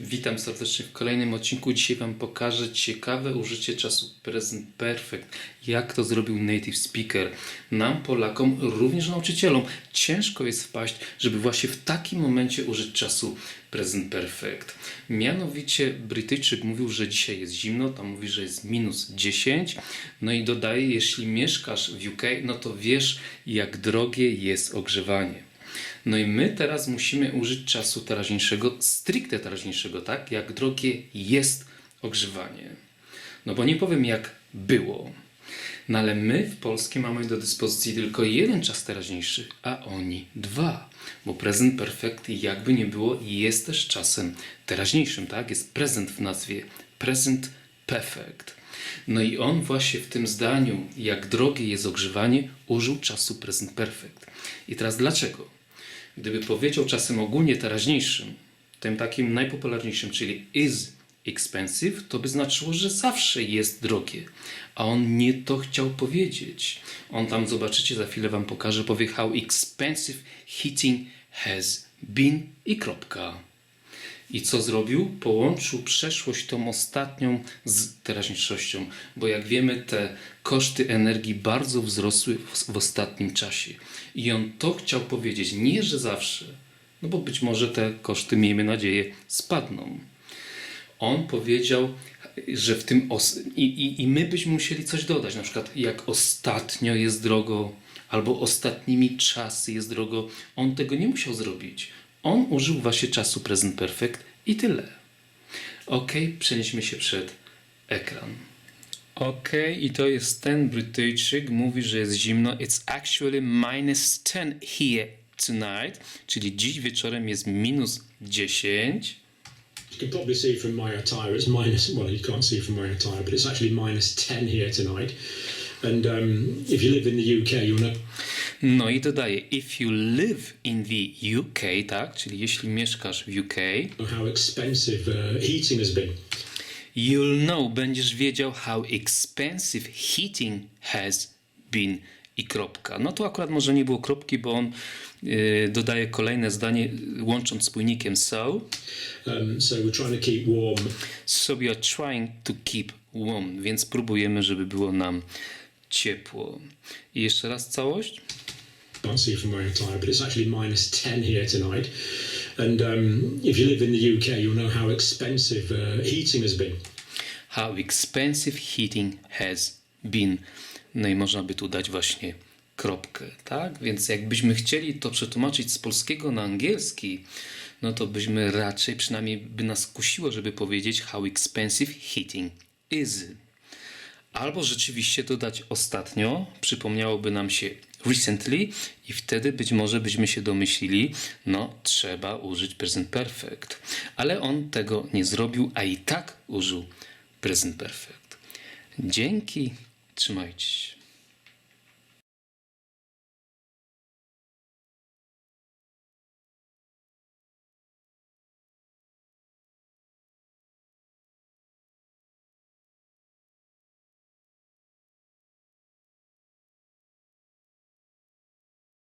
Witam serdecznie w kolejnym odcinku. Dzisiaj Wam pokażę ciekawe użycie czasu present perfect. Jak to zrobił native speaker. Nam, Polakom, również nauczycielom, ciężko jest wpaść, żeby właśnie w takim momencie użyć czasu present perfect. Mianowicie Brytyjczyk mówił, że dzisiaj jest zimno, tam mówi, że jest minus 10. No i dodaje, jeśli mieszkasz w UK, no to wiesz, jak drogie jest ogrzewanie. No i my teraz musimy użyć czasu teraźniejszego, stricte teraźniejszego, tak? Jak drogie jest ogrzewanie. No bo nie powiem jak było. No ale my w Polsce mamy do dyspozycji tylko jeden czas teraźniejszy, a oni dwa. Bo present perfect jakby nie było jest też czasem teraźniejszym, tak? Jest present w nazwie. Present perfect. No i on właśnie w tym zdaniu, jak drogie jest ogrzewanie, użył czasu present perfect. I teraz dlaczego? Gdyby powiedział czasem ogólnie teraźniejszym, tym takim najpopularniejszym, czyli is expensive, to by znaczyło, że zawsze jest drogie. A on nie to chciał powiedzieć. On tam, zobaczycie, za chwilę wam pokaże, powie how expensive heating has been i kropka. I co zrobił? Połączył przeszłość tą ostatnią z teraźniejszością, bo jak wiemy, te koszty energii bardzo wzrosły w, w ostatnim czasie. I on to chciał powiedzieć, nie że zawsze, no bo być może te koszty, miejmy nadzieję, spadną. On powiedział, że w tym. I, i, I my byśmy musieli coś dodać, na przykład jak ostatnio jest drogo, albo ostatnimi czasy jest drogo. On tego nie musiał zrobić. On użył właśnie czasu present perfect i tyle. Ok, przenieśmy się przed ekran. Ok, i to jest ten Brytyjczyk, mówi, że jest zimno. It's actually minus 10 here tonight, czyli dziś wieczorem jest minus 10. You can probably see from my attire, it's minus, well, you can't see from my attire, but it's actually minus 10 here tonight. And um, if you live in the UK, you'll know No i dodaje, if you live in the UK, tak, czyli jeśli mieszkasz w UK, how expensive uh, heating has been. you'll know, będziesz wiedział how expensive heating has been i kropka. No tu akurat może nie było kropki, bo on y, dodaje kolejne zdanie łącząc spójnikiem so. Um, so we're trying to keep warm. So we are trying to keep warm, więc próbujemy, żeby było nam ciepło. I jeszcze raz całość. Can't but it's actually minus 10 here tonight. And um, if you live in the UK, you'll know how expensive uh, heating has been. How expensive heating has been. No i można by tu dać właśnie kropkę, tak? Więc jakbyśmy chcieli to przetłumaczyć z polskiego na angielski, no to byśmy raczej, przynajmniej by nas kusiło, żeby powiedzieć how expensive heating is. Albo rzeczywiście dodać ostatnio, przypomniałoby nam się recently i wtedy być może byśmy się domyślili, no trzeba użyć present perfect. Ale on tego nie zrobił, a i tak użył present perfect. Dzięki, trzymajcie się.